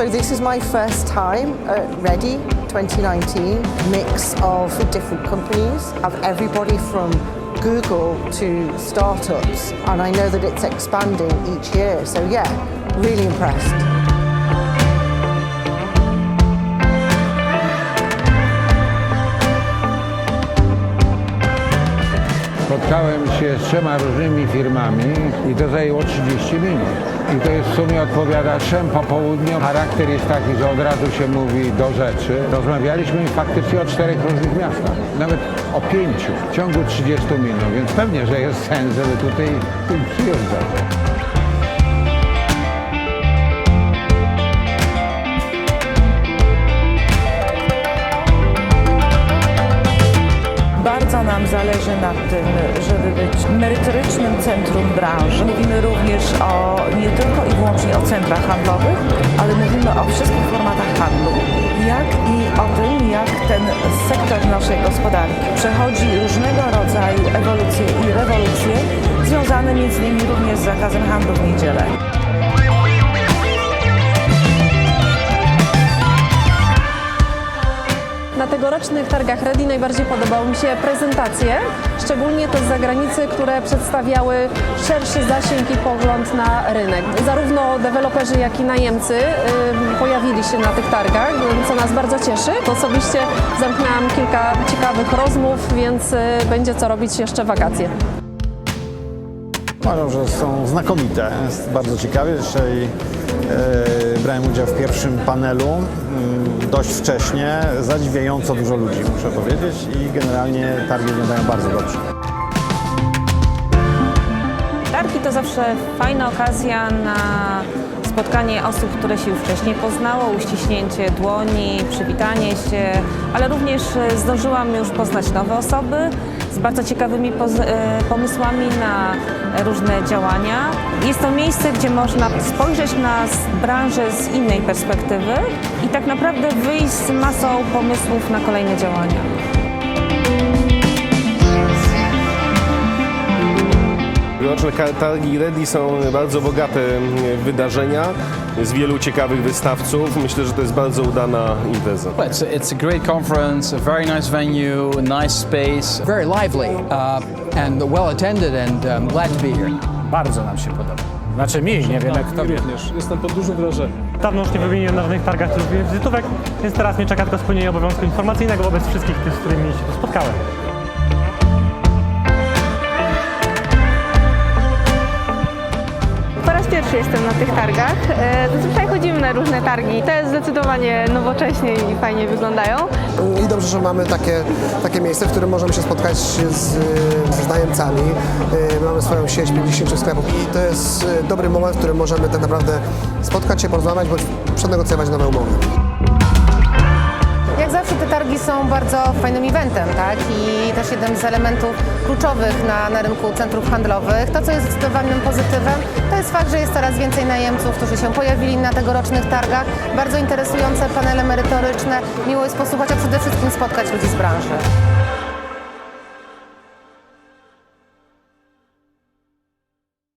So this is my first time at Ready 2019, mix of different companies, of everybody from Google to startups, and I know that it's expanding each year. So yeah, really impressed. Spotkałem się z trzema różnymi firmami i to zajęło 30 minut. I to jest w sumie odpowiada trzem po południu. Charakter jest taki, że od razu się mówi do rzeczy. Rozmawialiśmy faktycznie o czterech różnych miastach, nawet o pięciu w ciągu 30 minut, więc pewnie, że jest sens, żeby tutaj przyjeżdżać. Bardzo nam zależy na tym, żeby być merytorycznym centrum branży. Mówimy również o nie tylko i wyłącznie o centrach handlowych, ale mówimy o wszystkich formatach handlu, jak i o tym, jak ten sektor naszej gospodarki przechodzi różnego rodzaju ewolucje i rewolucje, związane między innymi również z zakazem handlu w niedzielę. Tegorocznych targach Ready najbardziej podobały mi się prezentacje, szczególnie te z zagranicy, które przedstawiały szerszy zasięg i pogląd na rynek. Zarówno deweloperzy, jak i najemcy y, pojawili się na tych targach, co nas bardzo cieszy. Osobiście zamknęłam kilka ciekawych rozmów, więc y, będzie co robić jeszcze wakacje. Uważam, że są znakomite. Jest bardzo ciekawie. Dzisiaj brałem udział w pierwszym panelu mm, dość wcześnie. Zadziwiająco dużo ludzi, muszę powiedzieć. I generalnie targi wyglądają bardzo dobrze. Targi to zawsze fajna okazja na spotkanie osób, które się już wcześniej poznało, uściśnięcie dłoni, przywitanie się, ale również e, zdążyłam już poznać nowe osoby bardzo ciekawymi e, pomysłami na różne działania. Jest to miejsce, gdzie można spojrzeć na branżę z innej perspektywy i tak naprawdę wyjść z masą pomysłów na kolejne działania. Roczne targi Ready są bardzo bogate mm, wydarzenia z wielu ciekawych wystawców. Myślę, że to jest bardzo udana impreza. Well, It's a, it's a great conference, a very nice venue, a nice space. very lively uh, and well attended, and um, glad to be here. Bardzo nam się podoba. Znaczy mi, nie wiem jak tobie. również. Jestem pod dużym wrażeniem. Dawno już nie wymieniłem na żadnych targach wizytówek, więc teraz mnie czeka tylko spełnienie obowiązku informacyjnego wobec wszystkich tych, z którymi się tu spotkałem. Jestem na tych targach. E, Zazwyczaj chodzimy na różne targi. Te zdecydowanie nowocześnie i fajnie wyglądają. I dobrze, że mamy takie, takie miejsce, w którym możemy się spotkać z, z najemcami. Y, Mamy swoją sieć 50 sklepów i to jest dobry moment, w którym możemy tak naprawdę spotkać się, porozmawiać bądź przenegocjować nowe umowy. Jak zawsze te targi są bardzo fajnym eventem, tak? I też jednym z elementów kluczowych na, na rynku centrów handlowych. To, co jest zdecydowanym pozytywem, to jest fakt, że jest coraz więcej najemców, którzy się pojawili na tegorocznych targach. Bardzo interesujące panele merytoryczne. Miło jest posłuchać, a przede wszystkim spotkać ludzi z branży.